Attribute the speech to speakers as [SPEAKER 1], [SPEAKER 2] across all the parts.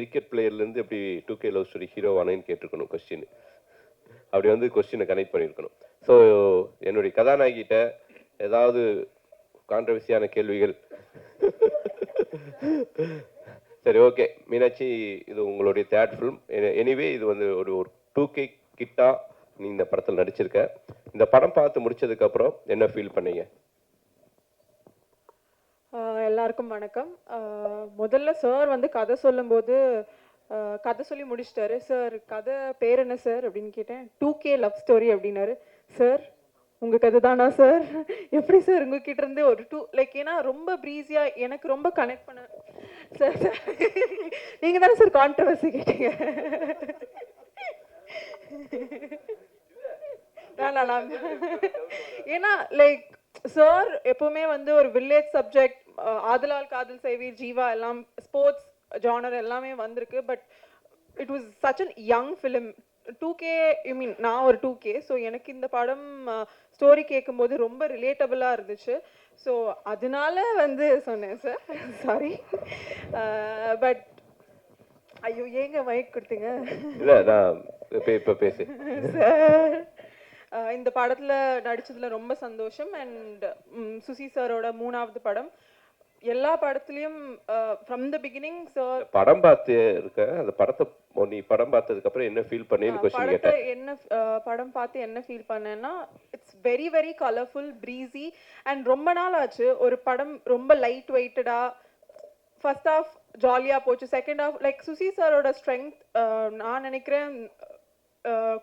[SPEAKER 1] Cricket பிளேயர்லேருந்து எப்படி two K love story hero ஆனேன்னு கேட்டிருக்கணும் கொஸ்டின் அப்படி வந்து கொஸ்டினை கனெக்ட் பண்ணியிருக்கணும். ஸோ என்னுடைய கதாநாயகிட்ட ஏதாவது கான்ட்ரவர்சியான கேள்விகள்? சரி ஓகே மீனாட்சி இது உங்களுடைய தேர்ட் ஃபிலிம் எனிவே இது வந்து ஒரு ஒரு டூ கே கிட்டா நீ இந்த படத்தில் நடிச்சிருக்க. இந்த படம் பார்த்து முடிச்சதுக்கு அப்புறம் என்ன ஃபீல் பண்ணீங்க?
[SPEAKER 2] எல்லாருக்கும் வணக்கம். முதல்ல சார் வந்து கதை சொல்லும்போது கதை சொல்லி முடிச்சிட்டாரு. சார் கதை பேர் என்ன சார் அப்படின்னு கேட்டேன். டூ கே லவ் ஸ்டோரி அப்படின்னாரு. சார் உங்கள் கதை தானா சார் எப்படி சார் உங்ககிட்ட இருந்து ஒரு டூ லைக் ஏன்னா ரொம்ப ப்ரீஸியாக எனக்கு ரொம்ப கனெக்ட் பண்ண சார் சார் நீங்கள் தானே சார் கான்ட்ரவர்சி கேட்டீங்க. நான் ஏன்னா லைக் சார் எப்பவுமே வந்து ஒரு வில்லேஜ் சப்ஜெக்ட் ஆதலால் காதல் செய்வீர் ஜீவா எல்லாம் ஸ்போர்ட்ஸ் ஜானர் எல்லாமே வந்திருக்கு. But it was such an young film two K I mean நான் ஒரு டூ கே ஸோ எனக்கு இந்த படம் ஸ்டோரி கேட்கும்போது ரொம்ப ரிலேட்டபிளாக இருந்துச்சு. ஸோ அதனால வந்து சொன்னேன் சார் சாரி பட் ஐயோ ஏங்க மைக் கொடுத்தீங்க?
[SPEAKER 1] இல்லை நான் இப்போ இப்போ பேசு.
[SPEAKER 2] சார் இந்த படத்துல நடிச்சதுல ரொம்ப சந்தோஷம். அண்ட் சுசி சாரோட மூணாவது படம் எல்லா படத்துலயும் ஃப்ரம் த பிகினிங் சார்
[SPEAKER 1] படம் பார்த்து இருக்க அந்த படத்தை நீ படம் பார்த்ததுக்கு அப்புறம் என்ன ஃபீல் பண்ணேன்னு கொஸ்டின் கேட்டேன்.
[SPEAKER 2] என்ன படம் பார்த்து என்ன ஃபீல் பண்ணேன்னா it's very very colourful breezy and ரொம்ப நாள் ஆச்சு ஒரு படம் ரொம்ப லைட் வெயிட்டடா ஃபர்ஸ்ட் ஹாஃப் ஜாலியா போச்சு செகண்ட் ஹாஃப் லைக் சுசி சாரோட ஸ்ட்ரென்த் நான் நினைக்கிறேன்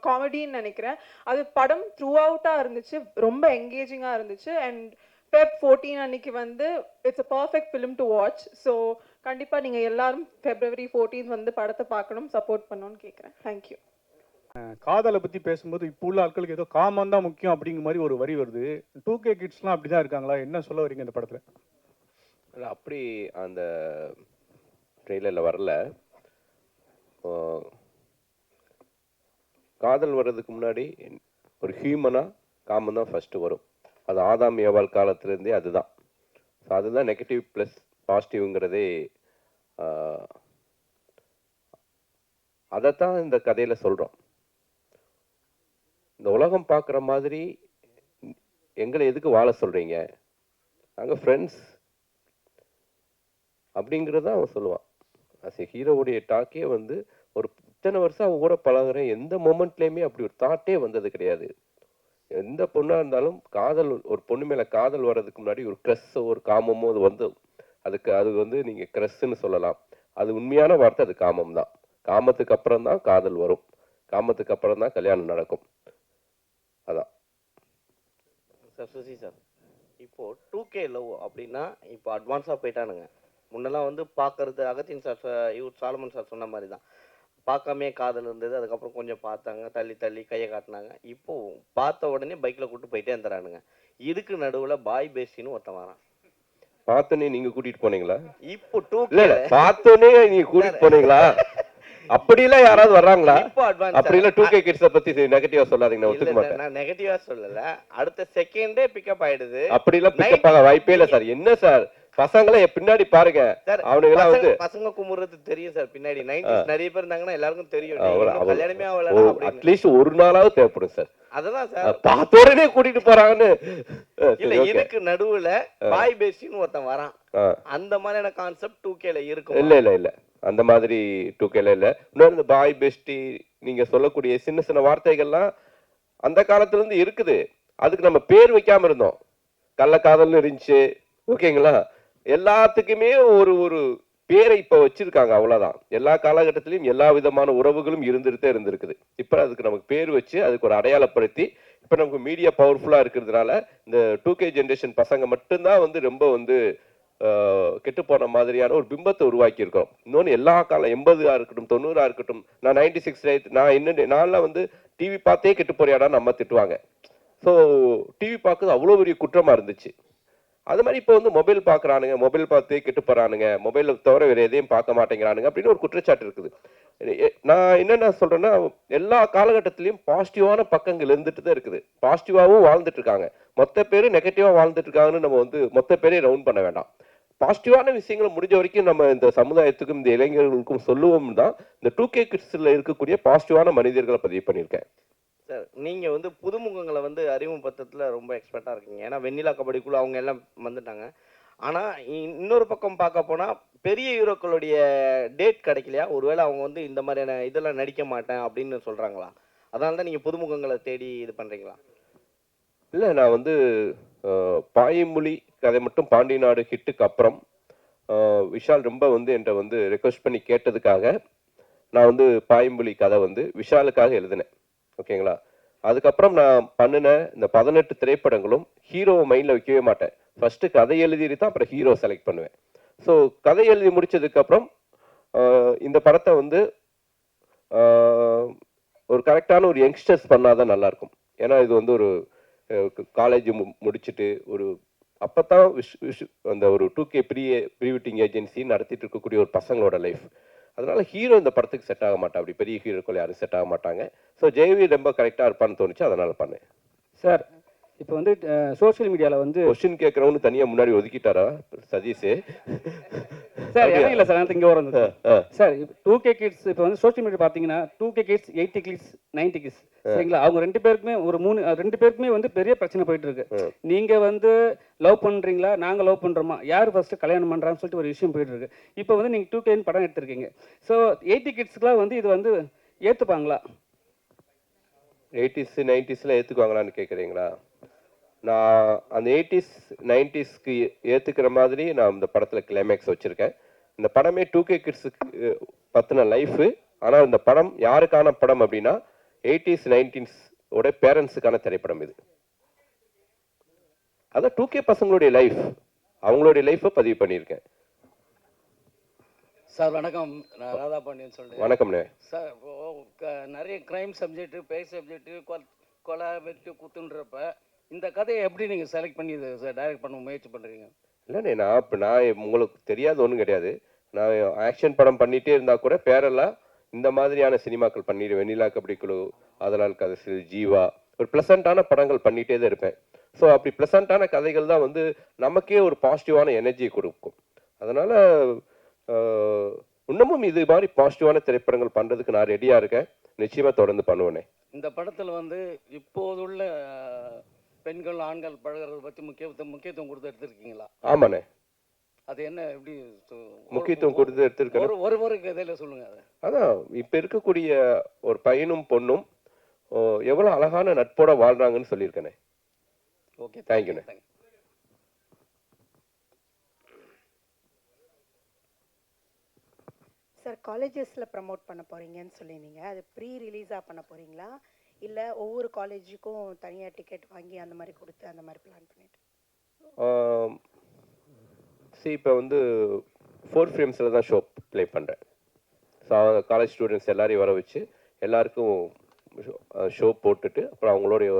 [SPEAKER 2] காமெடின்னு நினைக்கிறேன். அது படம் த்ரூ அவுட்டாக இருந்துச்சு ரொம்ப என்கேஜிங்காக இருந்துச்சு அண்ட் ஃபெப் ஃபோர்டீன் அன்னைக்கு வந்து it's a perfect film to watch so கண்டிப்பாக நீங்கள் எல்லாரும் ஃபெப்ரவரி ஃபோர்டீன் வந்து படத்தை பார்க்கணும் சப்போர்ட் பண்ணணும்னு கேட்குறேன் தேங்க்யூ
[SPEAKER 3] காதலை பத்தி பேசும்போது இப்போ உள்ள ஆட்களுக்கு ஏதோ காமம் தான் முக்கியம் அப்படிங்கிற மாதிரி ஒரு வரி வருது. டூ கே கிட்ஸ்லாம் அப்படிதான் இருக்காங்களா? என்ன சொல்ல வரீங்க இந்த படத்துல?
[SPEAKER 1] இல்ல, அப்படி அந்த ட்ரெய்லரில் வரல. காதல் வர்றதுக்கு முன்னாடி ஒரு ஹியூமனாக காமம் தான் ஃபஸ்ட்டு வரும். அது ஆதாம் ஏவாள் காலத்துலேருந்தே அதுதான். ஸோ அதுதான் நெகட்டிவ் ப்ளஸ் பாசிட்டிவ்ங்கிறதே அதைத்தான் இந்த கதையில் சொல்கிறோம் இந்த உலகம் பார்க்குற மாதிரி எங்களை எதுக்கு வாழ சொல்கிறீங்க நாங்கள் ஃப்ரெண்ட்ஸ் அப்படிங்கிறத அவன் சொல்லுவான். அஸ் ஹீரோவுடைய டாக்கே வந்து ஒரு இத்தனை வருஷம் அவன் கூட பழகுறேன் எந்த மூமெண்ட்லேயுமே அப்படி ஒரு தாட்டே வந்தது கிடையாது. எந்த பொண்ணாக இருந்தாலும் காதல் ஒரு பொண்ணு மேலே காதல் வர்றதுக்கு முன்னாடி ஒரு க்ரெஸ்ஸோ ஒரு காமமோ அது வந்து அதுக்கு அது வந்து நீங்கள் க்ரெஸ்ஸுன்னு சொல்லலாம். அது உண்மையான வார்த்தை அது காமம் தான். காமத்துக்கு அப்புறம் தான் காதல் வரும். காமத்துக்கு அப்புறம் தான் கல்யாணம் நடக்கும். அதான்.
[SPEAKER 4] சார் சுசி சார் இப்போ டூ கே லவ் அப்படின்னா இப்போ அட்வான்ஸாக போயிட்டானுங்க. முன்னெல்லாம் வந்து பார்க்கறது அகத்தின் சார் சொ- இவர் சாலமன் சார் சொன்ன மாதிரி தான். பார்க்காமே காதல் இருந்தது. அதுக்கப்புறம் கொஞ்சம் பார்த்தாங்க. தள்ளி தள்ளி கையை காட்டினாங்க. இப்போ பார்த்த உடனே பைக்கில் கூட்டு போயிட்டே இருந்துறானுங்க இதுக்கு நடுவில் பாய் பேசின்னு ஒருத்தன் வரான்.
[SPEAKER 1] பார்த்தோன்னே நீங்கள் கூட்டிகிட்டு போனீங்களா?
[SPEAKER 4] இப்போ டூ
[SPEAKER 1] இல்ல பார்த்தோன்னே நீங்க கூட்டிட்டு போனீங்களா? அப்படிலாம் யாராவது வர்றாங்களா? அப்படி இல்ல டூ கே கிட்ஸ பத்தி நெகட்டிவா சொல்லாதீங்க நான் ஒத்துக்க மாட்டேன்.
[SPEAKER 4] நான் நெகட்டிவா சொல்லல. அடுத்த செகண்டே பிக்கப் ஆயிடுது.
[SPEAKER 1] அப்படி எல்லாம் பிக்கப் ஆக வாய்ப்பே இல்ல சார் என்ன சார் பசங்களை பின்னாடி பாருங்க.
[SPEAKER 4] சார்
[SPEAKER 1] அவனுங்கெல்லாம் வந்து
[SPEAKER 4] பசங்க- குமுறது தெரியும் சார் பின்னாடி. நைன்டிஸ் நிறைய பேர் இருந்தாங்கன்னா எல்லாருக்கும் தெரியும். கல்யாணமே அப்படின்னு.
[SPEAKER 1] அட்லீஸ்ட் ஒரு நாளாவது தேவைப்படும் சார்.
[SPEAKER 4] அததான் சார்.
[SPEAKER 1] பார்த்த உடனே கூட்டிட்டு போறாங்கன்னு.
[SPEAKER 4] இல்ல. இதுக்கு நடுவுல பாய் பேசின்னு ஒருத்தன் வரான். அந்த மாதிரியான கான்செப்ட் டூ கேல இருக்கும்?
[SPEAKER 1] இல்ல இல்ல இல்ல. அந்த மாதிரி டூ கேல இல்ல. இன்னொரு இந்த பாய் பெஸ்டி நீங்க சொல்லக்கூடிய சின்ன சின்ன வார்த்தைகள்லாம் அந்த காலத்துல இருந்து இருக்குது. அதுக்கு நம்ம பேர் வைக்காம இருந்தோம். கள்ளக்காதல்னு இருந்துச்சு. ஓகேங்களா? எல்லாத்துக்குமே ஒரு ஒரு பேரை இப்போ வச்சிருக்காங்க அவ்வளோதான் எல்லா காலகட்டத்திலையும் எல்லா விதமான உறவுகளும் இருந்துகிட்டே இருந்திருக்குது. இப்போ அதுக்கு நமக்கு பேர் வச்சு அதுக்கு ஒரு அடையாளப்படுத்தி இப்போ நமக்கு மீடியா பவர்ஃபுல்லாக இருக்கிறதுனால இந்த டூ கே ஜென்ரேஷன் பசங்க மட்டும்தான் வந்து ரொம்ப வந்து கெட்டு போன மாதிரியான ஒரு பிம்பத்தை உருவாக்கி இருக்கோம் இன்னொன்று எல்லா காலம் எண்பதா இருக்கட்டும் தொண்ணூறா இருக்கட்டும் நான் நைன்டி சிக்ஸ் நான் என்ன நான்லாம் வந்து டிவி பார்த்தே கெட்டு போறியாடான்னு நம்ம திட்டுவாங்க. ஸோ டிவி பார்க்குறது அவ்வளோ பெரிய குற்றமாக இருந்துச்சு. அது மாதிரி இப்போ வந்து மொபைல் பார்க்குறானுங்க மொபைல் பார்த்தே கெட்டு போகிறானுங்க மொபைலை தவிர வேறு எதையும் பார்க்க மாட்டேங்கிறானுங்க அப்படின்னு ஒரு குற்றச்சாட்டு இருக்குது. நான் என்னென்ன சொல்கிறேன்னா எல்லா காலகட்டத்திலையும் பாசிட்டிவான பக்கங்கள் இருந்துட்டு தான் இருக்குது. பாசிட்டிவாகவும் வாழ்ந்துட்டு இருக்காங்க. மொத்த பேரும் நெகட்டிவாக வாழ்ந்துட்டு இருக்காங்கன்னு நம்ம வந்து மொத்த பேரையும் ரவுண்ட் பண்ண வேண்டாம். பாசிட்டிவான விஷயங்களை முடிஞ்ச வரைக்கும் நம்ம இந்த சமுதாயத்துக்கும் இந்த இளைஞர்களுக்கும் சொல்லுவோம் தான் இந்த டூ கே கிட்ஸில் இருக்கக்கூடிய பாசிட்டிவான மனிதர்களை பதிவு பண்ணியிருக்கேன்.
[SPEAKER 4] சார் நீங்கள் வந்து புதுமுகங்களை வந்து அறிமுகப்படுத்துறதுல ரொம்ப எக்ஸ்பர்ட்டாக இருக்கீங்க. ஏன்னா வெண்ணிலா கபடிக்குள்ள அவங்க எல்லாம் வந்துட்டாங்க. ஆனால் இன்னொரு பக்கம் பார்க்க போனால் பெரிய ஹீரோக்களுடைய டேட் கிடைக்கலையா? ஒருவேளை அவங்க வந்து இந்த மாதிரியான இதெல்லாம் நடிக்க மாட்டேன் அப்படின்னு சொல்கிறாங்களா அதனால தான் நீங்கள் புதுமுகங்களை தேடி இது பண்ணுறீங்களா
[SPEAKER 1] இல்லை நான் வந்து அஹ், பாயமொழி கதை மட்டும் பாண்டி நாடு ஹிட்டுக்கு அப்புறம் விஷால் ரொம்ப வந்து என்கிட்ட வந்து ரெக்வஸ்ட் பண்ணி கேட்டதுக்காக நான் வந்து பாயம்புலி கதை வந்து விஷாலுக்காக எழுதினேன். ஓகேங்களா? அதுக்கப்புறம் நான் பண்ணின இந்த பதினெட்டு திரைப்படங்களும் ஹீரோவை மைண்டில் வைக்கவே மாட்டேன். ஃபர்ஸ்ட் கதை எழுதிட்டு தான் அப்புறம் ஹீரோ செலக்ட் பண்ணுவேன். ஸோ கதை எழுதி முடித்ததுக்கப்புறம் இந்த படத்தை வந்து ஆஹ், ஒரு கரெக்டான ஒரு யங்ஸ்டர்ஸ் பண்ணாதான் நல்லா இருக்கும் ஏன்னா இது வந்து ஒரு காலேஜ் முடிச்சுட்டு ஒரு அப்பதான் விஷ் விஷ் அந்த ஒரு two K pre pre wedding agency நடத்திட்டு இருக்கக்கூடிய ஒரு பசங்களோட லைஃப் அதனால ஹீரோ இந்த படத்துக்கு செட் ஆக மாட்டா. அப்படி பெரிய ஹீரோக்கள் யாரும் செட் ஆக மாட்டாங்க. ஸோ ஜெயவி ரொம்ப கரெக்டாக இருப்பான்னு தோணுச்சு. அதனால பண்ணேன்.
[SPEAKER 5] சார் இப்போ வந்து சோஷியல் மீடியாவில் வந்து
[SPEAKER 1] கொஸ்டின் கேட்குறவனு தனியாக முன்னாடி ஒதுக்கிட்டாரா சதீஷ்?
[SPEAKER 5] சார் இல்லை சார் இங்கே வரும். சார் டூ கே கிட்ஸ் இப்போ வந்து சோஷியல் மீடியா பார்த்தீங்கன்னா two K kids eighty kids ninety kids சரிங்களா? அவங்க ரெண்டு பேருக்குமே ஒரு மூணு ரெண்டு பேருக்குமே வந்து பெரிய பிரச்சனை போயிட்டு இருக்கு. நீங்க வந்து லவ் பண்றீங்களா? நாங்க லவ் பண்றோமா? யார் ஃபர்ஸ்ட் கல்யாணம் பண்றான்னு சொல்லிட்டு ஒரு விஷயம் போயிட்டு இருக்கு இப்போ வந்து நீங்க டூ கேன்னு படம் எடுத்திருக்கீங்க. ஸோ எயிட்டி கிட்ஸ்க்குலாம் வந்து இது வந்து ஏத்துப்பாங்களா?
[SPEAKER 1] எயிட்டிஸ் நைன்டிஸ்ல ஏற்றுக்குவாங்களான்னு கேட்குறீங்களா நான் அந்த எயிட்டிஸ் நைன்டிஸ்க்கு ஏற்றுக்கிற மாதிரி நான் இந்த படத்தில் கிளைமேக்ஸ் வச்சுருக்கேன். இந்த படமே டூ கே கிட்ஸுக்கு பற்றின லைஃபு ஆனால் இந்த படம் யாருக்கான படம் அப்படின்னா எயிட்டிஸ் நைன்டீன்ஸ் உடைய பேரண்ட்ஸுக்கான திரைப்படம் இது. அதான் டூ கே பசங்களுடைய லைஃப் அவங்களுடைய லைஃப்பை பதிவு பண்ணியிருக்கேன்.
[SPEAKER 6] சார் வணக்கம். நான் ராதா பாண்டியன் சொல்றேன்.
[SPEAKER 1] வணக்கம்ண்ணே.
[SPEAKER 6] சார் நிறைய கிரைம் சப்ஜெக்ட் பேய் சப்ஜெக்ட் கொலை வெட்டு குத்துன்றப்ப இந்த கதையை எப்படி நீங்கள் செலக்ட் பண்ணி சார் டைரக்ட் பண்ண முயற்சி பண்ணுறீங்க
[SPEAKER 1] இல்லைண்ணே நான் இப்போ நான் உங்களுக்கு தெரியாத ஒன்றும் கிடையாது. நான் ஆக்ஷன் படம் பண்ணிட்டே இருந்தா கூட பேரெல்லாம் இந்த மாதிரியான சினிமாக்கள் பண்ணிடு வெண்ணிலா கபடி குழு அதனால் கதை ஜீவா ஒரு ப்ளசண்ட்டான படங்கள் பண்ணிகிட்டே தான் இருப்பேன். ஸோ அப்படி ப்ளசண்ட்டான கதைகள் தான் வந்து நமக்கே ஒரு பாசிட்டிவான எனர்ஜியை கொடுக்கும். அதனால ஆஹ், இன்னமும் இது மாதிரி பாசிட்டிவான திரைப்படங்கள் பண்றதுக்கு நான் ரெடியா இருக்கேன். நிச்சயமா தொடர்ந்து பண்ணுவேனே
[SPEAKER 6] இந்த படத்தில் வந்து இப்போதுள்ள பெண்கள் ஆண்கள் பழகுறத பற்றி முக்கியத்துவம் முக்கியத்துவம் கொடுத்து எடுத்திருக்கீங்களா?
[SPEAKER 1] ஆமாண்ணே.
[SPEAKER 6] அது என்ன எப்படி
[SPEAKER 1] முக்கியத்துவம் கொடுத்து எடுத்திருக்கேன்
[SPEAKER 6] ஒரு ஒரு கதையில் சொல்லுங்க அதை.
[SPEAKER 1] அதான் இப்ப இருக்கக்கூடிய ஒரு பையனும் பொண்ணும் ஓ, எவ்வளவு அழகான நட்போட வாழ்றாங்கன்னு சொல்லியிருக்கேனே.
[SPEAKER 6] ஓகே
[SPEAKER 1] Thank you, அண்ணே.
[SPEAKER 6] தேங்க்யூ
[SPEAKER 7] சார் காலேஜஸில் ப்ரமோட் பண்ண போகிறீங்கன்னு சொல்லியிருந்தீங்க. அது ப்ரீ ரிலீஸாக பண்ண போகிறீங்களா இல்லை ஒவ்வொரு காலேஜுக்கும் தனியாக டிக்கெட் வாங்கி அந்த மாதிரி கொடுத்து அந்த மாதிரி பிளான் பண்ணிட்டு.
[SPEAKER 1] சரி இப்போ வந்து ஃபோர் ஃப்ரேம்ஸில் தான் ஷோ ப்ளே பண்ணுறேன் ஸோ காலேஜ் ஸ்டூடெண்ட்ஸ் எல்லாரையும் வர வச்சு எல்லாருக்கும் ஷோ போட்டுட்டு அப்புறம் அவங்களுடைய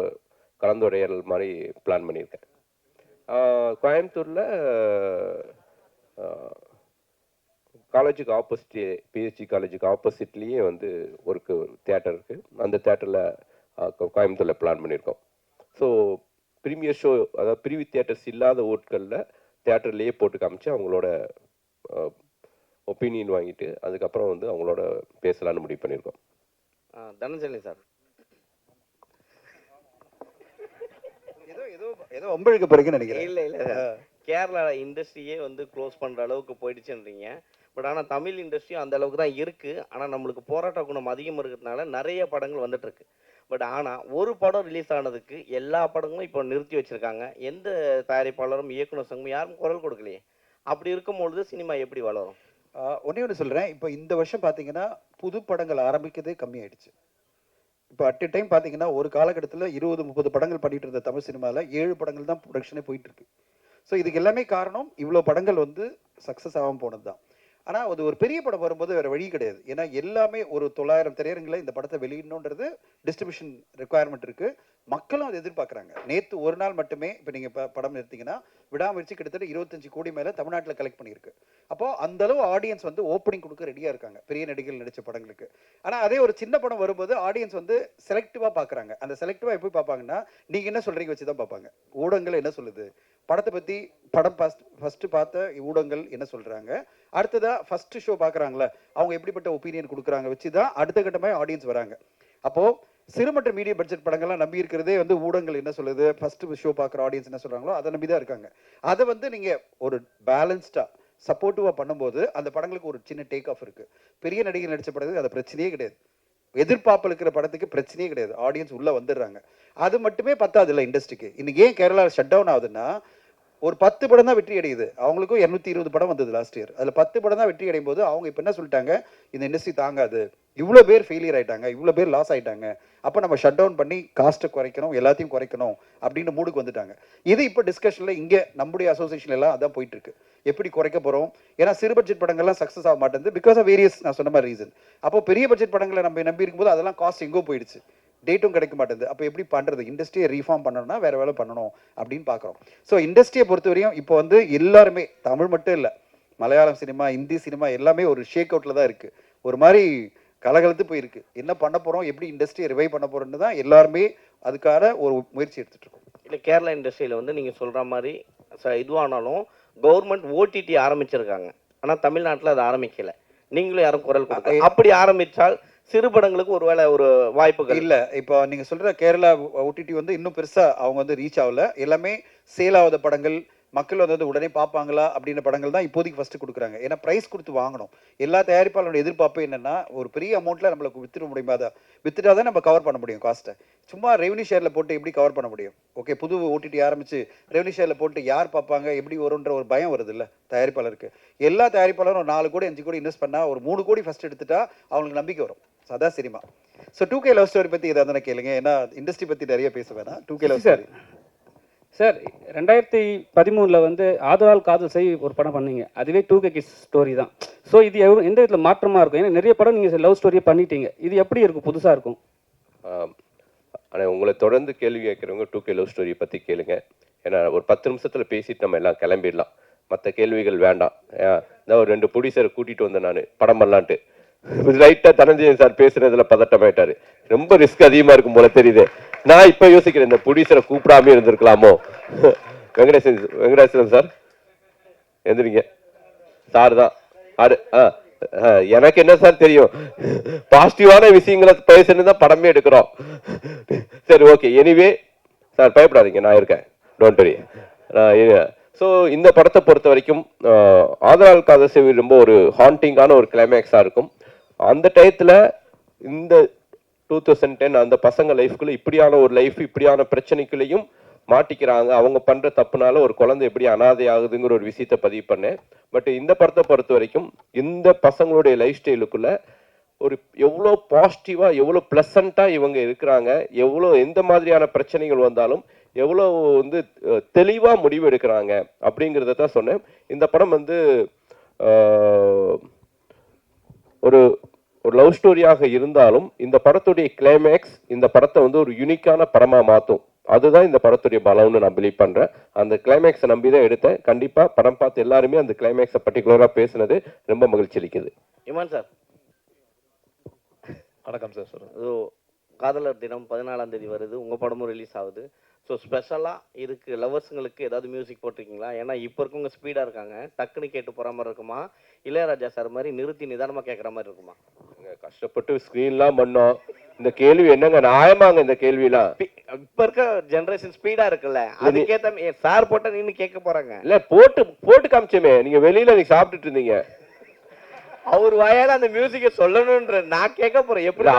[SPEAKER 1] கலந்துரையாடல் மாதிரி பிளான் பண்ணியிருக்கேன். கோயம்புத்தூரில் காலேஜுக்கு ஆப்போசிட் பிஹெச்சி காலேஜுக்கு ஆப்போசிட்லேயே வந்து ஒரு தேட்டர் இருக்குது அந்த தேட்டரில் கோயம்புத்தூரில் பிளான் பண்ணியிருக்கோம் ஸோ ப்ரீமியர் ஷோ அதாவது ப்ரீவி தியேட்டர்ஸ் இல்லாத ஊட்களில் தேட்டர்லேயே போட்டு காமிச்சு அவங்களோட ஒப்பீனியன் வாங்கிட்டு அதுக்கப்புறம் வந்து அவங்களோட பேசலாம்னு முடிவு பண்ணியிருக்கோம்
[SPEAKER 4] தனஞ்சலி சார்.
[SPEAKER 8] ஏதோ ஏதோ ஏதோ ஒம்பழுக்க போறீங்கன்னு நினைக்கிறேன்.
[SPEAKER 4] இல்ல இல்ல கேரளா இண்டஸ்ட்ரியே வந்து க்ளோஸ் பண்ற அளவுக்கு போயிடுச்சுன்றீங்க. பட் ஆனால் தமிழ் இண்டஸ்ட்ரியும் அந்த அளவுக்கு தான் இருக்குது ஆனால் நம்மளுக்கு போராட்ட குணம் அதிகமாக இருக்கிறதுனால நிறைய படங்கள் வந்துட்டுருக்கு பட் ஆனால் ஒரு படம் ரிலீஸ் ஆனதுக்கு எல்லா படங்களும் இப்போ நிறுத்தி வச்சுருக்காங்க. எந்த தயாரிப்பாளரும் இயக்குனர் சங்கம் யாரும் குரல் கொடுக்கலையே. அப்படி இருக்கும்பொழுது சினிமா எப்படி வளரும்?
[SPEAKER 8] ஒன்றே ஒன்று சொல்கிறேன் இப்போ இந்த வருஷம் பார்த்தீங்கன்னா புது படங்கள் ஆரம்பிக்கிறதே கம்மியாயிடுச்சு. இப்போ அட் எ டைம் பார்த்தீங்கன்னா ஒரு காலகட்டத்தில் இருபது முப்பது படங்கள் பண்ணிட்டு இருந்த தமிழ் சினிமாவில் ஏழு படங்கள் தான் ப்ரொடக்ஷனே போயிட்டு இருக்கு. ஸோ இதுக்கு எல்லாமே காரணம் இவ்வளோ படங்கள் வந்து சக்ஸஸ் ஆகாமல் போனது தான் ஆனால் அது ஒரு பெரிய படம் வரும்போது வேறு வழி கிடையாது. ஏன்னா எல்லாமே ஒரு தொள்ளாயிரம் திரையரங்கில் இந்த படத்தை வெளியிடணுன்றது டிஸ்ட்ரிபியூஷன் ரெக்குவயர்மெண்ட் இருக்குது மக்களும் அதை எதிர்பார்க்குறாங்க. நேற்று ஒரு நாள் மட்டுமே இப்போ நீங்கள் இப்போ படம் எடுத்தீங்கன்னா விடாமுயற்சி கிட்டத்தட்ட இருபத்தஞ்சு கோடி மேலே தமிழ்நாட்டில் கலெக்ட் பண்ணியிருக்கு. அப்போ அந்தளவு ஆடியன்ஸ் வந்து ஓப்பனிங் கொடுக்க ரெடியாக இருக்காங்க. பெரிய நடிகர்கள் நடித்த படங்களுக்கு. ஆனால் அதே ஒரு சின்ன படம் வரும்போது ஆடியன்ஸ் வந்து செலக்டிவாக பார்க்குறாங்க அந்த செலக்டிவாக எப்படி பார்ப்பாங்கன்னா நீங்கள் என்ன சொல்கிறீங்க வச்சு தான் பார்ப்பாங்க ஊடகங்கள் என்ன சொல்லுது? படத்தை பற்றி படம் ஃபஸ்ட் ஃபஸ்ட்டு பார்த்த ஊடகங்கள் என்ன சொல்கிறாங்க அடுத்ததாக ஃபஸ்ட்டு ஷோ பார்க்குறாங்களே அவங்க எப்படிப்பட்ட ஒப்பீனியன் கொடுக்குறாங்க வச்சு தான் அடுத்த கட்டமாக ஆடியன்ஸ் வராங்க. அப்போது சிறு மற்றும் மீடிய பட்ஜெட் படங்கள்லாம் நம்பி இருக்கிறதே வந்து ஊடகங்கள் என்ன சொல்லுது? ஃபர்ஸ்ட் ஷோ பார்க்குற ஆடியன்ஸ் என்ன சொல்கிறாங்களோ அதை நம்பி தான் இருக்காங்க. அதை வந்து நீங்கள் ஒரு பேலன்ஸ்டாக சப்போர்ட்டிவாக பண்ணும்போது அந்த படங்களுக்கு ஒரு சின்ன டேக் ஆஃப் இருக்குது பெரிய நடிகர் நடித்த படத்துக்கு அது பிரச்சனையே கிடையாது. எதிர்பார்ப்பு இருக்கிற படத்துக்கு பிரச்சனையே கிடையாது. ஆடியன்ஸ் உள்ளே வந்துடுறாங்க. அது மட்டுமே பத்தாது இல்லை இண்டஸ்ட்ரிக்கு இன்னைக்கு ஏன் கேரளா ஷட் டவுன் ஆகுதுன்னா ஒரு பத்து படம் தான் வெற்றி அடையுது. அவங்களுக்கும் இரநூத்தி இருபது படம் வந்தது லாஸ்ட் இயர் அதில் பத்து படம் தான் வெற்றி அடையும் போது அவங்க இப்போ என்ன சொல்லிட்டாங்க? இந்த இண்டஸ்ட்ரி தாங்காது. இவ்வளோ பேர் ஃபெயிலியர் ஆயிட்டாங்க. இவ்வளோ பேர் லாஸ் ஆயிட்டாங்க. அப்போ நம்ம ஷட் டவுன் பண்ணி காஸ்ட்டை குறைக்கணும் எல்லாத்தையும் குறைக்கணும் அப்படின்னு மூடுக்கு வந்துட்டாங்க. இது இப்போ டிஸ்கஷனில் இங்கே நம்முடைய அசோசியேஷன் எல்லாம் அதான் போயிட்டு இருக்கு. எப்படி குறைக்க போகிறோம் ஏன்னா சிறு பட்ஜெட் படங்கள்லாம் சக்ஸஸ் ஆக மாட்டேங்குது பிகாஸ் ஆஃப் வேரியஸ் நான் சொன்ன மாதிரி ரீசன் அப்போ பெரிய பட்ஜெட் படங்களை நம்ம நம்பி இருக்கும்போது அதெல்லாம் காஸ்ட் எங்கோ போயிடுச்சு. டேட்டும் கிடைக்க மாட்டேங்குது அப்போ எப்படி பண்ணுறது இண்டஸ்ட்ரியை ரீஃபார்ம் பண்ணணும்னா வேற வேலை பண்ணணும் அப்படின்னு பார்க்குறோம். ஸோ இண்டஸ்ட்ரியை பொறுத்தவரையும் இப்போ வந்து எல்லாருமே தமிழ் மட்டும் இல்லை மலையாளம் சினிமா இந்தி சினிமா எல்லாமே ஒரு ஷேக் அவுட்டில் தான் இருக்குது ஒரு மாதிரி கலகலத்து போயிருக்கு. என்ன பண்ண போகிறோம் எப்படி இண்டஸ்ட்ரியை ரிவைவ் பண்ண போகிறோன்னு தான் எல்லாருமே அதுக்கான ஒரு முயற்சி எடுத்துட்டு இருக்கோம்.
[SPEAKER 4] இல்லை கேரளா இண்டஸ்ட்ரியில் வந்து நீங்கள் சொல்கிற மாதிரி ச இதுவானாலும் கவர்மெண்ட் ஓடிடி ஆரம்பிச்சிருக்காங்க. ஆனால் தமிழ்நாட்டில் அது ஆரம்பிக்கல. நீங்களும் யாரும் குரல் கொடுக்க அப்படி ஆரம்பித்தால் சிறு படங்களுக்கு ஒருவேளை ஒரு வாய்ப்புகள்.
[SPEAKER 8] இல்ல இப்போ நீங்க சொல்ற கேரளா ஓடிடி வந்து இன்னும் பெருசா அவங்க வந்து ரீச் ஆகல. எல்லாமே சேல் ஆகாத படங்கள் மக்கள் வந்து அது உடனே பார்ப்பாங்களா அப்படின்ற படங்கள் தான் இப்போதைக்கு ஃபர்ஸ்ட் கொடுக்குறாங்க. ஏன்னா பிரைஸ் கொடுத்து வாங்கணும். எல்லா தயாரிப்பாளரோட எதிர்பார்ப்பு என்னன்னா ஒரு பெரிய அமௌண்ட்ல நம்மளுக்கு வித்துட முடியுமா? அதை வித்துட்டா தான் நம்ம கவர் பண்ண முடியும் காஸ்ட்டை சும்மா ரெவன்யூ ஷேர்ல போட்டு எப்படி கவர் பண்ண முடியும்? ஓகே புது ஓடிடி ஆரம்பிச்சு ரெவன்யூ ஷேர்ல போட்டு யார் பார்ப்பாங்க? எப்படி வரும்ன்ற ஒரு பயம் வருது இல்ல தயாரிப்பாளருக்கு. எல்லா தயாரிப்பாளரும் ஒரு நாலு கோடி அஞ்சு கோடி இன்வெஸ்ட் பண்ணா ஒரு மூணு கோடி ஃபர்ஸ்ட் எடுத்துட்டா அவங்களுக்கு நம்பிக்கை வரும். அதான் cinema. So two K love story பத்தி ஏதாவது கேளுங்க. ஏன்னா இண்டஸ்ட்ரி பத்தி நிறைய பேச வேணாம். Two K love story
[SPEAKER 5] sir ரெண்டாயிரத்தி பதிமூணில் வந்து ஆதலால் காதல் செய் ஒரு படம் பண்ணீங்க. அதுவே டூ கே கிஸ் ஸ்டோரி தான். ஸோ இது எவ்வளோ எந்த விதத்தில் மாற்றமாக இருக்கும்? ஏன்னா நிறைய படம் நீங்கள் லவ் ஸ்டோரியை பண்ணிட்டீங்க. இது எப்படி இருக்கும்? புதுசாக இருக்கும்.
[SPEAKER 1] ஆனால் உங்களை தொடர்ந்து கேள்வி கேட்குறவங்க டூ கே லவ் ஸ்டோரி பற்றி கேளுங்க. ஏன்னா ஒரு பத்து நிமிஷத்தில் பேசிட்டு நம்ம எல்லாம் கிளம்பிடலாம். மற்ற கேள்விகள் வேண்டாம். ஏன், இந்த ஒரு ரெண்டு ப்ரொடியூசரை கூட்டிகிட்டு வந்தேன் நான் படம் பண்ணலான்ட்டு லைட்டாக தனஞ்சயன் சார் பேசுறதுல பதட்டமாயிட்டார். ரொம்ப ரிஸ்க் அதிகமாக இருக்கும் போல தெரியுது. நான் இப்போ யோசிக்கிறேன் இந்த ப்ரொடியூசரை கூப்பிடாம இருந்திருக்கலாமோ? வெங்கடேசன் வெங்கடேசன் சார் எந்திரிங்க. சார் தான். ஆறு ஆ ஆ, எனக்கு என்ன சார் தெரியும்? பாசிட்டிவான விஷயங்களை பேசணும் தான் படமே எடுக்கிறோம். சரி ஓகே எனிவே சார் பயப்படாதீங்க. நான் இருக்கேன். டோன்ட் வரி ஸோ இந்த படத்தை பொறுத்த வரைக்கும் ஆதரால் ஆதலால் ரொம்ப ஒரு ஹாண்டிங்கான ஒரு கிளைமேக்ஸாக இருக்கும். அந்த டயத்தில் இந்த டூ தௌசண்ட் டென் அந்த பசங்க லைஃப்குள்ளே இப்படியான ஒரு லைஃப் இப்படியான பிரச்சனைக்குள்ளேயும் மாட்டிக்கிறாங்க. அவங்க பண்ணுற தப்புனால ஒரு குழந்தை எப்படி அனாதை ஆகுதுங்கிற ஒரு விஷயத்த பதிவு பண்ணேன். பட் இந்த படத்தை பொறுத்த வரைக்கும் இந்த பசங்களுடைய லைஃப் ஸ்டைலுக்குள்ள ஒரு எவ்வளோ பாசிட்டிவாக எவ்வளோ ப்ளசண்ட்டாக இவங்க இருக்கிறாங்க. எவ்வளோ எந்த மாதிரியான பிரச்சனைகள் வந்தாலும் எவ்வளோ வந்து தெளிவாக முடிவு எடுக்கிறாங்க அப்படிங்கிறத தான் சொன்னேன். இந்த படம் வந்து ஒரு ஒரு லவ் ஸ்டோரியாக இருந்தாலும் இந்த படத்துடைய கிளைமேக்ஸ் இந்த படத்தை வந்து ஒரு யூனிக்கான படமா மாற்றும் அதுதான் இந்த படத்துடைய பலம்னு நான் பிலீவ் பண்றேன். அந்த கிளைமேக்ஸை நம்பி தான் எடுத்தேன். கண்டிப்பா படம் பார்த்து எல்லாருமே அந்த கிளைமேக்ஸை பர்டிகுலரா பேசுனது ரொம்ப மகிழ்ச்சி அளிக்குது.
[SPEAKER 4] இமான் சார்.
[SPEAKER 9] வணக்கம் சார்
[SPEAKER 4] இது காதலர் தினம் பதினாலாம் தேதி வருது. உங்கள் படமும் ரிலீஸ் ஆகுது. ஸோ ஸ்பெஷலாக இதுக்கு லவர்ஸுங்களுக்கு ஏதாவது மியூசிக் போட்டிருக்கீங்களா? ஏன்னா இப்போ இருக்கவங்க ஸ்பீடாக இருக்காங்க. டக்குன்னு கேட்டு போகிற மாதிரி இருக்குமா? இளையராஜா சார் மாதிரி நிறுத்தி நிதானமாக கேட்குற மாதிரி இருக்குமா?
[SPEAKER 1] கஷ்டப்பட்டு ஸ்க்ரீன்லாம் பண்ணோம். இந்த கேள்வி என்னங்க? நியாயமாங்க இந்த கேள்விலாம்
[SPEAKER 4] இப்போ இருக்க ஜென்ரேஷன் ஸ்பீடாக இருக்குல்ல. அதுக்கேற்ற சார் போட்டால் நின்று கேட்க போகிறாங்க
[SPEAKER 1] இல்ல போட்டு போட்டு காமிச்சோமே. நீங்க வெளியில நீங்க சாப்பிட்டுட்டு இருந்தீங்க.
[SPEAKER 4] அவர் வாயால அந்த மியூசிக்கை சொல்லணுன்ற நான் கேட்க போறேன். எப்படி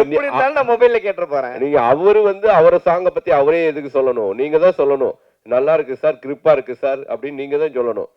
[SPEAKER 4] எப்படி இருந்தாலும் நான் மொபைல்ல கேட்டு போறேன்.
[SPEAKER 1] நீங்க அவரு வந்து அவரை சாங்க பத்தி அவரே எதுக்கு சொல்லணும்? நீங்க தான் சொல்லணும். நல்லா இருக்கு சார் கிரிப்பா இருக்கு சார் அப்படின்னு நீங்க தான் சொல்லணும்.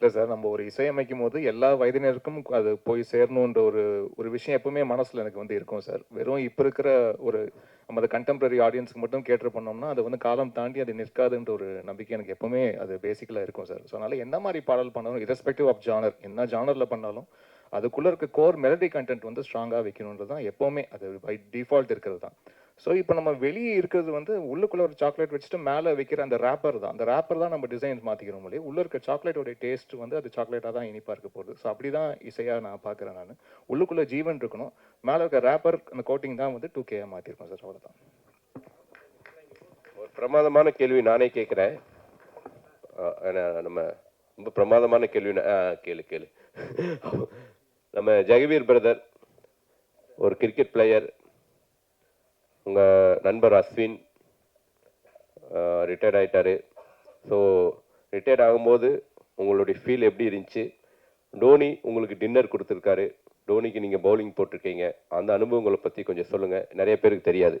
[SPEAKER 9] இல்லை சார் நம்ம ஒரு இசையமைக்கும் போது எல்லா வயதினருக்கும் அது போய் சேரணுன்ற ஒரு ஒரு விஷயம் எப்பவுமே மனசில் எனக்கு வந்து இருக்கும் சார். வெறும் இப்போ இருக்கிற ஒரு நம்ம அதை கண்டெம்பரரி ஆடியன்ஸ்க்கு மட்டும் கேட்டு பண்ணோம்னா அது வந்து காலம் தாண்டி அது நிற்காதுன்ற ஒரு நம்பிக்கை எனக்கு எப்பவுமே அது பேசிக்கலாக இருக்கும் சார். ஸோ அதனால் என்ன மாதிரி பாடல் பண்ணாலும் இரஸ்பெக்டிவ் ஆஃப் ஜானர் என்ன ஜானரில் பண்ணாலும் அதுக்குள்ளே இருக்க கோர் மெலடி கண்டென்ட் வந்து ஸ்ட்ராங்காக வைக்கணுன்றது தான் எப்போவுமே அது பை டிஃபால்ட் இருக்கிறது தான். ஸோ இப்போ நம்ம வெளியே இருக்கிறது வந்து உள்ளுக்குள்ள ஒரு சாக்லேட் வச்சுட்டு மேலே வைக்கிற அந்த ரேப்பர் தான். அந்த ரேப்பர் தான் நம்ம டிசைன்ஸ் மாற்றிக்கிறோம் இல்லையா? உள்ள இருக்க சாக்லேட்டோட டேஸ்ட் வந்து அது சாக்லேட்டாக தான் இனிப்பாக இருக்க போகுது. ஸோ அப்படி தான் இசையாக நான் பார்க்குறேன் நான். உள்ளுக்குள்ளே ஜீவன் இருக்கணும். மேலே இருக்க ரேப்பர் அந்த கோட்டிங் தான் வந்து டூ கேயாக மாற்றிருக்கோம் சார். அவ்வளோதான்
[SPEAKER 1] ஒரு பிரமாதமான கேள்வி நானே கேட்குறேன். நம்ம ரொம்ப பிரமாதமான கேள்வி கேளு கேளு. நம்ம ஜெகவீர் பிரதர் ஒரு கிரிக்கெட் பிளேயர் உங்கள் நண்பர் அஸ்வின் ரிட்டையர்ட் ஆயிட்டாரு. ஸோ ரிட்டையர்ட் ஆகும்போது உங்களுடைய ஃபீல் எப்படி இருந்துச்சு? டோனி உங்களுக்கு டின்னர் கொடுத்துருக்காரு. டோனிக்கு நீங்கள் பவுலிங் போட்டிருக்கீங்க. அந்த அனுபவங்களை பற்றி கொஞ்சம் சொல்லுங்கள் நிறைய பேருக்கு தெரியாது.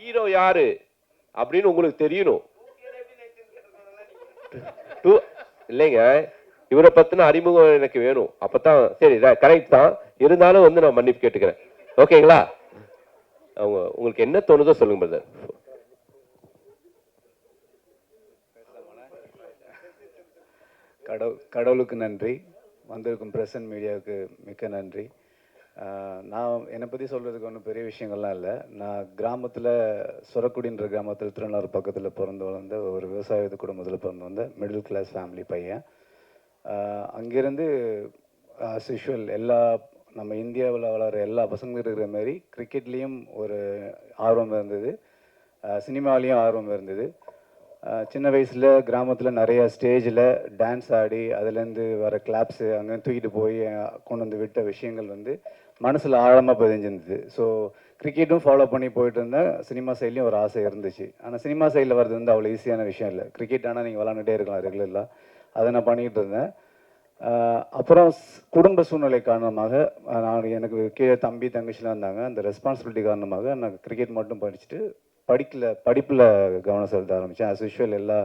[SPEAKER 1] ஹீரோ யாரு? அப்படின்னு உங்களுக்கு தெரியணும். இல்லைங்க. இவரை பத்தின அறிமுகம் எனக்கு வேணும். அப்பதான் சரி கரெக்ட் தான். இருந்தாலும் வந்து நான் மன்னிப்பு கேட்டுக்கிறேன். ஓகேங்களா? அவங்க உங்களுக்கு என்ன தோணுதோ சொல்லுங்க பிரதர்
[SPEAKER 10] கடவுளுக்கு நன்றி. வந்திருக்கும் பிரசன்ட் மீடியாவுக்கு மிக்க நன்றி. நான் என்னை பற்றி சொல்கிறதுக்கு ஒன்றும் பெரிய விஷயங்கள்லாம் இல்லை. நான் கிராமத்தில் சுரக்குடின்ற கிராமத்தில் திருநள்ளாறு பக்கத்தில் பிறந்து வளர்ந்த ஒரு விவசாய குடும்பத்தில் பிறந்து வந்த மிடில் கிளாஸ் ஃபேமிலி பையன். அங்கேருந்து ஆஸ் யூஷுவல் எல்லா நம்ம இந்தியாவில் வளர எல்லா பசங்களும் இருக்கிற மாதிரி கிரிக்கெட்லேயும் ஒரு ஆர்வம் இருந்தது. சினிமாலேயும் ஆர்வம் இருந்தது. சின்ன வயசில் கிராமத்தில் நிறையா ஸ்டேஜில் டான்ஸ் ஆடி அதுலேருந்து வர கிளாப்ஸு அங்கே தூக்கிட்டு போய் கொண்டு வந்து விட்ட விஷயங்கள் வந்து மனசில் ஆழமாக பதிஞ்சிருந்தது. ஸோ கிரிக்கெட்டும் ஃபாலோ பண்ணி போயிட்டு இருந்தேன் சினிமா சைட்லேயும் ஒரு ஆசை இருந்துச்சு. ஆனால் சினிமா சைடில் வர்றது வந்து அவ்வளோ ஈஸியான விஷயம் இல்லை. கிரிக்கெட் ஆனால் நீங்கள் விளாண்டுட்டே இருக்கலாம் ரெகுலராக அதை நான் பண்ணிகிட்டு இருந்தேன். அப்புறம் குடும்ப சூழ்நிலை காரணமாக நான் எனக்கு கீழே தம்பி தங்கச்சிலாம் இருந்தாங்க. அந்த ரெஸ்பான்சிபிலிட்டி காரணமாக நான் கிரிக்கெட் மட்டும் படிச்சுட்டு படிக்கல படிப்பில் கவனம் செலுத்த ஆரம்பித்தேன் ஆஸ் யூஷுவல் எல்லா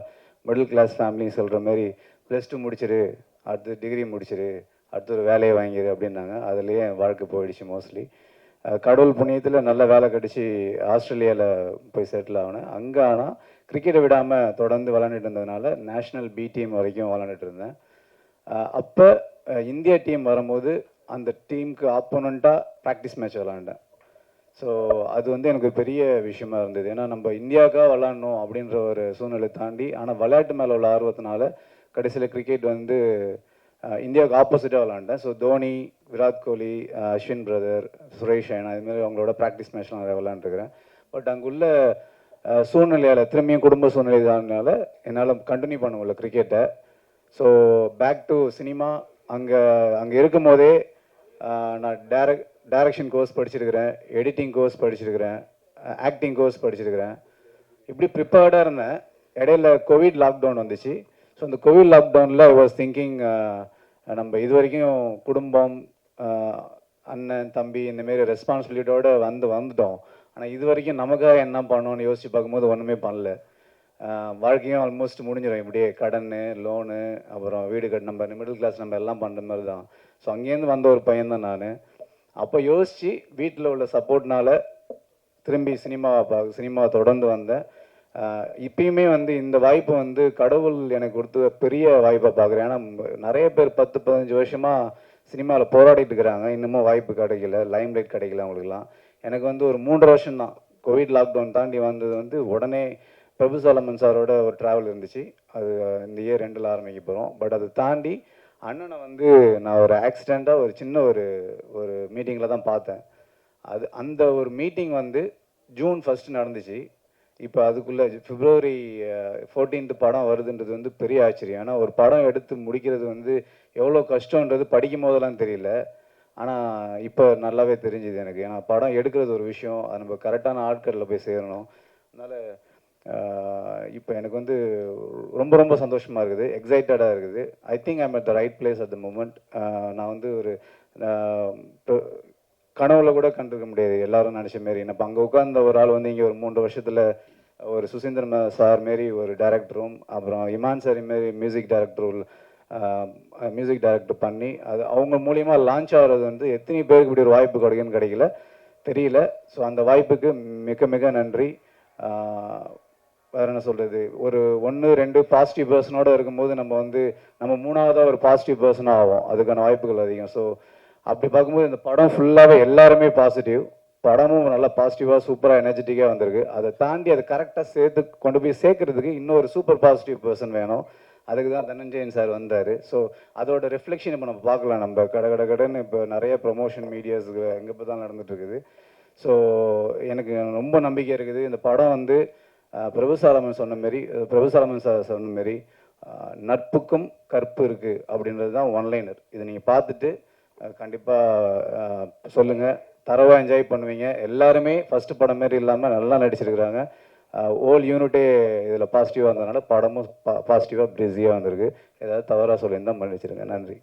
[SPEAKER 10] மிடில் கிளாஸ் ஃபேமிலியும் சொல்கிற மாதிரி ப்ளஸ் டூ முடிச்சிரு அடுத்து டிகிரி முடிச்சிரு அடுத்து ஒரு வேலையை வாங்கிடு அப்படின்னாங்க. அதுலேயே என் வாழ்க்கை போயிடுச்சு மோஸ்ட்லி கடவுள் புண்ணியத்தில் நல்ல வேலை கிடச்சி ஆஸ்திரேலியாவில் போய் செட்டில் ஆனேன். அங்கே ஆனால் கிரிக்கெட்டை விடாமல் தொடர்ந்து விளாண்டுட்டு இருந்ததுனால நேஷ்னல் பி டீம் வரைக்கும் விளாண்டுட்டு இருந்தேன். அப்போ இந்தியா டீம் வரும்போது அந்த டீமுக்கு ஆப்போனண்ட்டாக ப்ராக்டிஸ் மேட்ச் விளாண்டேன் ஸோ அது வந்து எனக்கு பெரிய விஷயமா இருந்தது. ஏன்னா நம்ம இந்தியாவுக்காக விளாட்ணும் அப்படின்ற ஒரு சூழ்நிலை தாண்டி ஆனால் விளையாட்டு மேலே உள்ள ஆர்வத்தினால கடைசியில் கிரிக்கெட் வந்து இந்தியாவுக்கு ஆப்போசிட்டாக விளாண்டேன் ஸோ தோனி விராட் கோலி அஸ்வின் பிரதர் சுரேஷ் ரெய்னா இதுமாதிரி அவங்களோட ப்ராக்டிஸ் மேட்ச்லாம் நிறைய விளாண்டுருக்கிறேன் பட் அங்குள்ள சூழ்நிலையால் திரும்பியும் குடும்ப சூழ்நிலை தானால என்னால் கண்டினியூ பண்ண முடியல கிரிக்கெட்டை ஸோ பேக் டு சினிமா அங்கே அங்கே இருக்கும் போதே நான் டேரக் டைரக்ஷன் கோர்ஸ் படிச்சிருக்கிறேன் எடிட்டிங் கோர்ஸ் படிச்சிருக்கிறேன் ஆக்டிங் கோர்ஸ் படிச்சிருக்கிறேன். இப்படி ப்ரிப்பேர்டாக இருந்தேன். இடையில கோவிட் லாக்டவுன் வந்துச்சு. ஸோ அந்த கோவிட் லாக்டவுனில் ஐ வாஸ் திங்கிங் நம்ம இது வரைக்கும் குடும்பம் அண்ணன் தம்பி இந்தமாரி ரெஸ்பான்சிபிலிட்டியோடு வந்து வந்துட்டோம். ஆனால் இது வரைக்கும் நமக்காக என்ன பண்ணணும்னு யோசிச்சு பார்க்கும்போது ஒன்றுமே பண்ணல. வாழ்க்கையும் ஆல்மோஸ்ட் முடிஞ்சிடும் இப்படியே கடன் லோனு அப்புறம் வீடு கட்டு நம்ம மிடில் கிளாஸ் நம்ம எல்லாம் பண்ணுற மாதிரி தான். ஸோ அங்கேருந்து வந்த ஒரு பையன் தான் நான். அப்போ யோசித்து வீட்டில் உள்ள சப்போர்ட்னால திரும்பி சினிமாவை பார்க்க சினிமாவை தொடர்ந்து வந்தேன். இப்பயுமே வந்து இந்த வாய்ப்பு வந்து கடவுள் எனக்கு கொடுத்த பெரிய வாய்ப்பை பார்க்குறேன். ஏன்னா நிறைய பேர் பத்து பதினஞ்சு வருஷமாக சினிமாவில் போராடிட்டு இருக்கிறாங்க. இன்னமும் வாய்ப்பு கிடைக்கல. லைம் லைட் கிடைக்கல அவங்களுக்குலாம் எனக்கு வந்து ஒரு மூன்று வருஷம் தான் கோவிட் லாக்டவுன் தாண்டி வந்தது வந்து உடனே பிரபு சாலமன் சாரோட ஒரு ட்ராவல் இருந்துச்சு. அது இந்த இயர் ரெண்டில் ஆரம்பிக்க போகிறோம் பட் அதை தாண்டி அண்ணனை வந்து நான் ஒரு ஆக்சிடெண்ட்டாக ஒரு சின்ன ஒரு ஒரு மீட்டிங்கில் தான் பார்த்தேன். அது அந்த ஒரு மீட்டிங் வந்து ஜூன் ஃபஸ்ட்டு நடந்துச்சு. இப்போ அதுக்குள்ளே பிப்ரவரி ஃபோர்டீன்த் படம் வருதுன்றது வந்து பெரிய ஆச்சரியம். ஏன்னா ஒரு படம் எடுத்து முடிக்கிறது வந்து எவ்வளோ கஷ்டன்றது படிக்கும் போதெல்லாம் தெரியல. ஆனால் இப்போ நல்லாவே தெரிஞ்சுது எனக்கு. ஏன்னா படம் எடுக்கிறது ஒரு விஷயம். அது நம்ம கரெக்டான ஆட்களில் போய் சேரணும். அதனால் இப்போ எனக்கு வந்து ரொம்ப ரொம்ப சந்தோஷமாக இருக்குது. எக்ஸைட்டடாக இருக்குது. I think I'm at the right place at the moment நான் வந்து ஒரு கனவுல கூட கண்டிருக்க முடியாது. எல்லாரும் நினச்ச மாரி. நம்ம அங்கே உட்காந்த ஒரு ஆள் வந்து இங்கே ஒரு மூன்று வருஷத்தில் ஒரு சுசீந்திரன் சார் மாரி ஒரு டேரக்டரும் அப்புறம் இமான் சார் மாரி மியூசிக் டேரக்டரும் மியூசிக் டைரக்டர் பண்ணி அது அவங்க மூலியமாக லான்ச் ஆகிறது வந்து எத்தனை பேருக்கு இப்படி ஒரு வாய்ப்பு கிடைக்குன்னு கிடைக்கல. தெரியல. ஸோ அந்த வாய்ப்புக்கு மிக மிக நன்றி. வேறு என்ன சொல்கிறது ஒரு ஒன்று ரெண்டு பாசிட்டிவ் பர்சனோடு இருக்கும்போது நம்ம வந்து நம்ம மூணாவதாக ஒரு பாசிட்டிவ் பர்சனாக ஆகும் அதுக்கான வாய்ப்புகள் அதிகம். ஸோ அப்படி பார்க்கும்போது இந்த படம் ஃபுல்லாகவே எல்லாருமே பாசிட்டிவ் படமும் நல்லா பாசிட்டிவாக சூப்பராக எனர்ஜெட்டிக்காக வந்திருக்கு. அதை தாண்டி அதை கரெக்டாக சேர்த்து கொண்டு போய் சேர்க்கறதுக்கு இன்னொரு சூப்பர் பாசிட்டிவ் பர்சன் வேணும். அதுக்கு தான் தனஞ்சயன் சார் வந்தார். ஸோ அதோட ரிஃப்ளெக்ஷன் இப்போ நம்ம பார்க்கலாம். நம்ம கட கட கடன்னு இப்போ நிறைய ப்ரொமோஷன் மீடியாஸுக்கு எங்கே இப்போ தான் நடந்துட்டு ஸோ எனக்கு ரொம்ப நம்பிக்கை இருக்குது. இந்த படம் வந்து பிரபுசாலமன் சொன்ன மாரி பிரபுசாலமன் சார் சொன்ன மாரி நட்புக்கும் கற்பு இருக்குது அப்படின்றது தான் ஒன்லைனர் இதை நீங்கள் பார்த்துட்டு கண்டிப்பாக சொல்லுங்கள் தரவாக என்ஜாய் பண்ணுவீங்க. எல்லாருமே ஃபஸ்ட்டு படம் மாரி இல்லாமல் நல்லா நடிச்சிருக்கிறாங்க. ஓல் யூனிட்டே இதில் பாசிட்டிவாக இருந்ததுனால படமும் பாசிட்டிவாக பிஸியாக வந்திருக்கு. ஏதாவது தவறாக சொல்லியிருந்தால் மன்னிச்சிருங்க நன்றி.